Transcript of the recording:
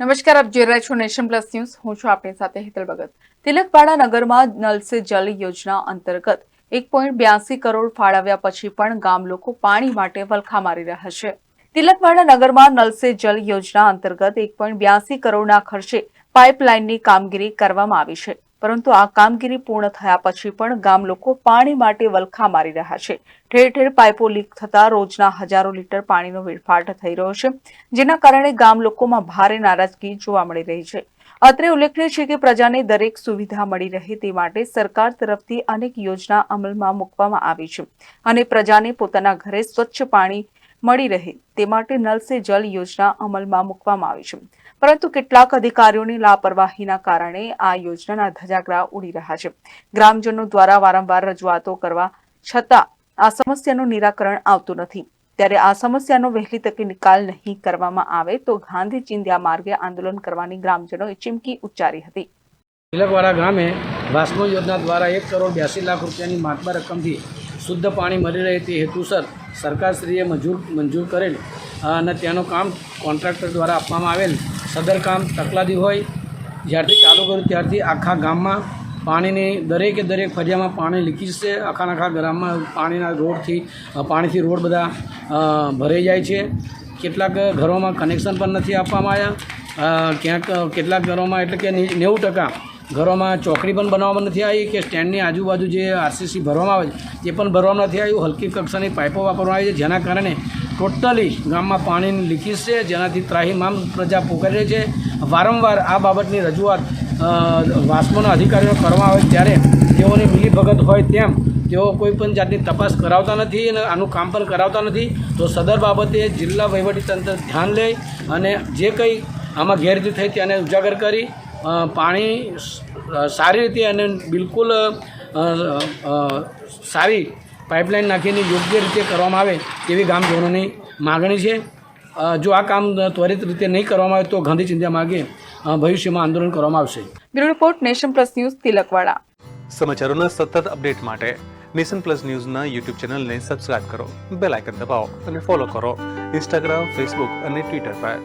નમસ્કાર, આપ જોઈ રહ્યા છો નેશન પ્લસ ન્યૂઝ. હું છું આપની સાથે હેતલ ભગત. તિલકવાડા નગરમાં નલ સે જલ યોજના અંતર્ગત એક પોઈન્ટ બ્યાસી કરોડ ફાળવ્યા પછી પણ ગામ લોકો પાણી માટે વલખા મારી રહ્યા છે. તિલકવાડા નગરમાં નલ સે જલ યોજના અંતર્ગત એક પોઈન્ટ બ્યાસી કરોડના ખર્ચે પાઇપલાઇનની કામગીરી કરવામાં આવી છે. પરંતુ આ કામગીરી પૂર્ણ થયા પછી પણ ગામ લોકો પાણી માટે વલખા મારી રહ્યા છે. ઠેર ઠેર પાઇપો લીક થતા રોજના હજારો લીટર પાણીનો વેડફાટ થઈ રહ્યો છે, જેના કારણે ગામ લોકોમાં ભારે નારાજગી જોવા મળી રહી છે. અત્રે ઉલ્લેખનીય છે કે પ્રજાને દરેક સુવિધા મળી રહે તે માટે સરકાર તરફથી અનેક યોજના અમલમાં મૂકવામાં આવી છે અને પ્રજાને પોતાના ઘરે સ્વચ્છ પાણી મળી રહે તે માટે નલ સે જલ યોજના અમલમાં મૂકવામાં આવી છે. પરંતુ કેટલાક અધિકારીઓની લાપરવાહીના કારણે આ યોજનાના ધજાગરા ઉડી રહ્યા છે. ગ્રામજનો દ્વારા વારંવાર રજૂઆતો કરવા છતાં આ સમસ્યાનું નિરાકરણ આવતું નથી. ત્યારે આ સમસ્યાનો વહેલી તકે નિકાલ નહીં કરવામાં આવે તો ગાંધી ચિંધ્યા માર્ગે આંદોલન કરવાની ગ્રામજનોએ ચીમકી ઉચ્ચારી હતી. તિલકવાડા ગામે વાસ્મો યોજના દ્વારા એક કરોડ બ્યાસી લાખ રૂપિયાની માતબા રકમથી શુદ્ધ પાણી મળી રહે તે હેતુસર સરકારશ્રીએ મંજૂર મંજૂર કરેલ. અને તેનું કામ કોન્ટ્રાક્ટર દ્વારા આપવામાં આવેલ. સદર કામ તકલાદી હોય, જ્યારથી ચાલુ કર્યું ત્યારથી આખા ગામમાં પાણીની, દરેકે દરેક ફરિયામાં પાણી લીકેજ છે આખા આખા ગામમાં પાણીના રોડથી પાણીથી રોડ બધા ભરાઈ જાય છે. કેટલાક ઘરોમાં કનેક્શન પણ નથી આપવામાં આવ્યા. ક્યાંક કેટલાક ઘરોમાં એટલે કે નેવું ટકા ઘરોમાં ચોકડી પણ બનાવવામાં નથી આવી કે સ્ટેન્ડની આજુબાજુ જે આરસીસી ભરવામાં આવે છે, તે પણ ભરવામાં નથી આવ્યું. હલકી કક્ષાની પાઇપો વાપરવામાં આવી છે, જેના કારણે ટોટલી ગામમાં પાણીની લીકેજ છે, જેનાથી ત્રાહીમામ પ્રજા પોકારી રહી છે. વારંવાર આ બાબતની રજૂઆત વાસ્મોના અધિકારીઓ કરવામાં આવે ત્યારે તેઓની મિલીભગત હોય તેમ તેઓ કોઈ પણ જાતની તપાસ કરાવતા નથી અને આનું કામ પણ કરાવતા નથી. તો સદર બાબતે જિલ્લા વહીવટીતંત્ર ધ્યાન લે અને જે કંઈ આમાં ગેરરીતિ થઈ તેને ઉજાગર કરી પાણી સારી રીતે અને બિલકુલ સારી પાઇપલાઇન નાખીને યોગ્ય રીતે કરવામાં આવે તેવી ગામજનોની માગણી છે. જો આ કામ ત્વરિત રીતે નહીં કરવામાં આવે તો ગાંધી ચિંતા માગે ભવિષ્યમાં આંદોલન કરવામાં આવશે. Bureau report nation plus news Tilakwada. સમાચારોના સતત અપડેટ માટે નેશન પ્લસ ન્યૂઝના યુટ્યુબ ચેનલને સબસ્ક્રાઇબ કરો બેલ આઇકન દબાવો અને ફોલો કરો ઇન્સ્ટાગ્રામ ફેસબુક અને ટ્વિટર પર.